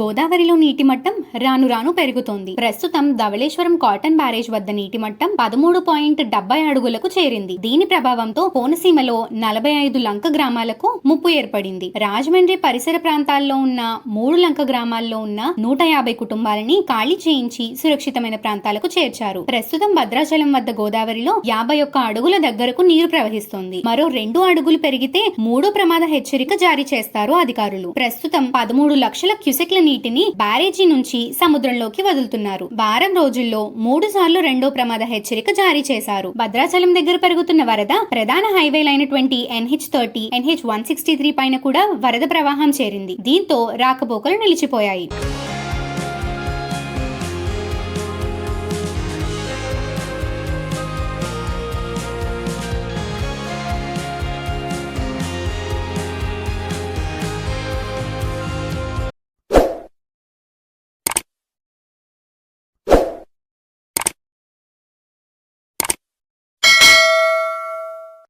గోదావరిలో నీటి మట్టం రాను రాను పెరుగుతోంది. ప్రస్తుతం ధవళేశ్వరం కాటన్ బ్యారేజ్ వద్ద నీటి మట్టం పదమూడు పాయింట్ డెబ్బై అడుగులకు చేరింది. దీని ప్రభావంతో కోనసీమలో నలభై ఐదు లంక గ్రామాలకు ముప్పు ఏర్పడింది. రాజమండ్రి పరిసర ప్రాంతాల్లో ఉన్న మూడు లంక గ్రామాల్లో ఉన్న నూట యాభై కుటుంబాలని ఖాళీ చేయించి సురక్షితమైన ప్రాంతాలకు చేర్చారు. ప్రస్తుతం భద్రాచలం వద్ద గోదావరిలో యాభై ఒక్క అడుగుల దగ్గరకు నీరు ప్రవహిస్తోంది. మరో రెండు అడుగులు పెరిగితే మూడో ప్రమాద హెచ్చరిక జారీ చేస్తారు అధికారులు. ప్రస్తుతం పదమూడు లక్షల క్యూసెక్ల నీటిని బ్యారేజీ నుంచి సముద్రంలోకి వదులుతున్నారు. వారం రోజుల్లో మూడు సార్లు రెండో ప్రమాద హెచ్చరిక జారీ చేశారు. భద్రాచలం దగ్గర పెరుగుతున్న వరద ప్రధాన హైవేలైనటువంటి NH thirty NH one sixty three పైన కూడా వరద ప్రవాహం చేరింది. దీంతో రాకపోకలు నిలిచిపోయాయి.